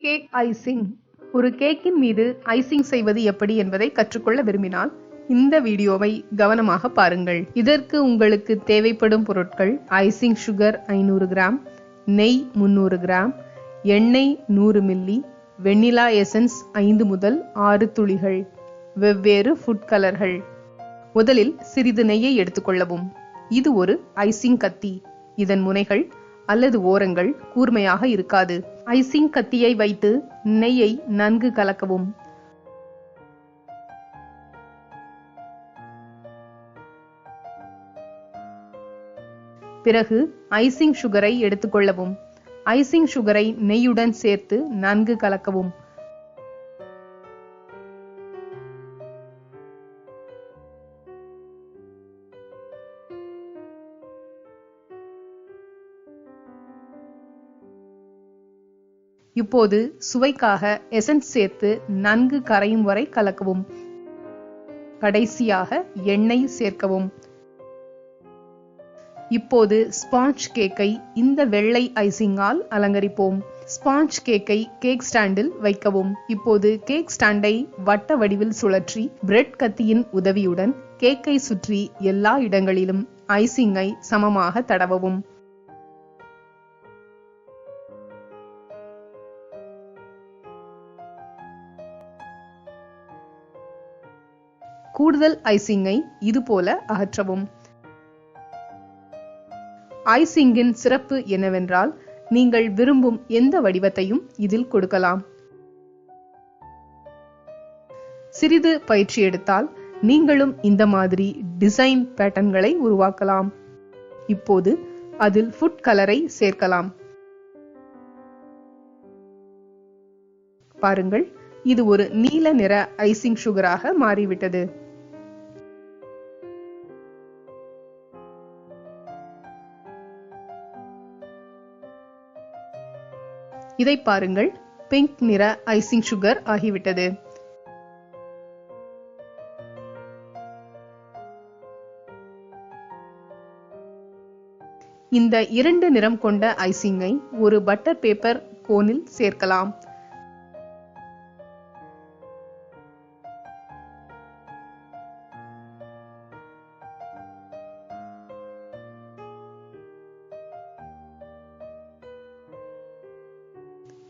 Cake icing. ஒரு கேக்கின் மீது icing செய்வது எப்படி என்பதை கற்றுக்கொள்ள விரும்பினால் இந்த வீடியோவை கவனமாக பாருங்கள். இதற்கு உங்களுக்கு தேவைப்படும் பொருட்கள் ஐசிங் சுகர் ஐநூறு கிராம் நெய் முந்நூறு கிராம் எண்ணெய் நூறு மில்லி வெண்ணிலா எசன்ஸ் ஐந்து முதல் ஆறு துளிகள் வெவ்வேறு ஃபுட் கலர்கள். முதலில் சிறிது நெய்யை எடுத்துக்கொள்ளவும் இது ஒரு ஐசிங் கத்தி. இதன் முனைகள் அல்லது ஓரங்கள் கூர்மையாக இருக்காது. ஐசிங் கத்தியை வைத்து நெய்யை நன்கு கலக்கவும். பிறகு ஐசிங் சுகரை எடுத்துக்கொள்ளவும். ஐசிங் சுகரை நெய்யுடன் சேர்த்து நன்கு கலக்கவும். இப்போது சுவைக்காக எசன்ஸ் சேர்த்து நன்கு கரையும் வரை கலக்கவும். கடைசியாக எண்ணெய் சேர்க்கவும். இப்போது ஸ்பாஞ்ச் கேக்கை இந்த வெள்ளை ஐசிங்கால் அலங்கரிப்போம். ஸ்பாஞ்ச் கேக்கை கேக் ஸ்டாண்டில் வைக்கவும். இப்போது கேக் ஸ்டாண்டை வட்ட வடிவில் சுழற்றி பிரெட் கத்தியின் உதவியுடன் கேக்கை சுற்றி எல்லா இடங்களிலும் ஐசிங்கை சமமாக தடவவும். கூடுதல் ஐசிங்கை இதுபோல அகற்றவும். ஐசிங்கின் சிறப்பு என்னவென்றால் நீங்கள் விரும்பும் எந்த வடிவத்தையும் இதில் கொடுக்கலாம். சிறிது பயிற்சி எடுத்தால் நீங்களும் இந்த மாதிரி டிசைன் பேட்டர்ன்களை உருவாக்கலாம். இப்போது அதில் ஃபுட் கலரை சேர்க்கலாம். பாருங்கள் இது ஒரு நீல நிற ஐசிங் சுகராக மாறிவிட்டது. இதை பாருங்கள். பிங்க் நிற ஐசிங் சுகர் ஆகிவிட்டது. இந்த இரண்டு நிறம் கொண்ட ஐசிங்கை ஒரு பட்டர் பேப்பர் கோனில் சேர்க்கலாம்.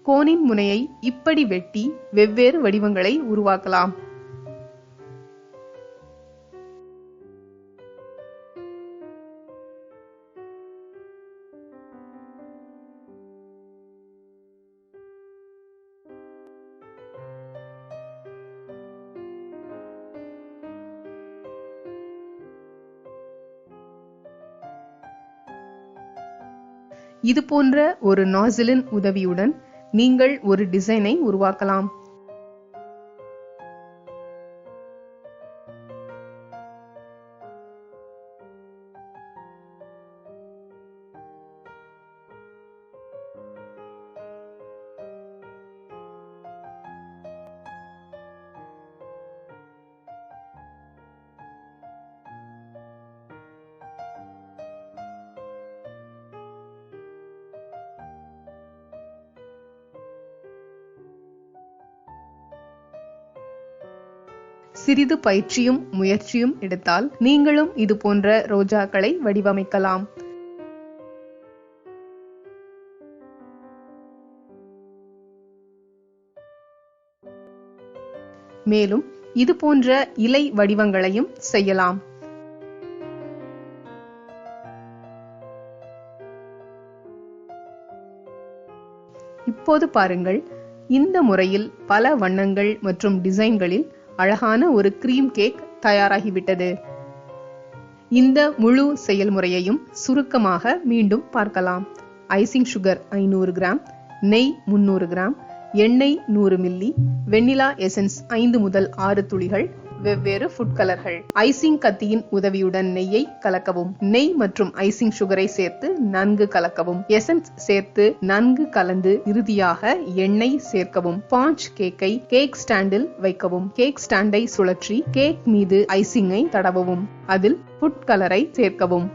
கோனின் முனையை இப்படி வெட்டி வெவ்வேறு வடிவங்களை உருவாக்கலாம். இது போன்ற ஒரு நாசிலின் உதவியுடன் நீங்கள் ஒரு டிசைனை உருவாக்கலாம். சிறிது பயிற்சியும் முயற்சியும் எடுத்தால் நீங்களும் இது போன்ற ரோஜாக்களை வடிவமைக்கலாம். மேலும் இது போன்ற இலை வடிவங்களையும் செய்யலாம். இப்போது பாருங்கள் இந்த முறையில் பல வண்ணங்கள் மற்றும் டிசைன்களில் அழகான ஒரு கிரீம் கேக் தயாராகிவிட்டது. இந்த முழு செயல்முறையையும் சுருக்கமாக மீண்டும் பார்க்கலாம். ஐசிங் சுகர் ஐநூறு கிராம் நெய் முன்னூறு கிராம் எண்ணெய் நூறு மில்லி வெண்ணிலா எசன்ஸ் ஐந்து முதல் ஆறு துளிகள் வெவ்வேறு ஃபுட் கலர்கள் ஐசிங் கத்தியின் உதவியுடன் நெய்யை கலக்கவும். நெய் மற்றும் ஐசிங் சுகரை சேர்த்து நன்கு கலக்கவும். எசன்ஸ் சேர்த்து நன்கு கலந்து இறுதியாக எண்ணெய் சேர்க்கவும். பாஞ்ச் கேக்கை கேக் ஸ்டாண்டில் வைக்கவும். கேக் ஸ்டாண்டை சுழற்றி கேக் மீது ஐசிங்கை தடவவும். அதில் ஃபுட் கலரை சேர்க்கவும்.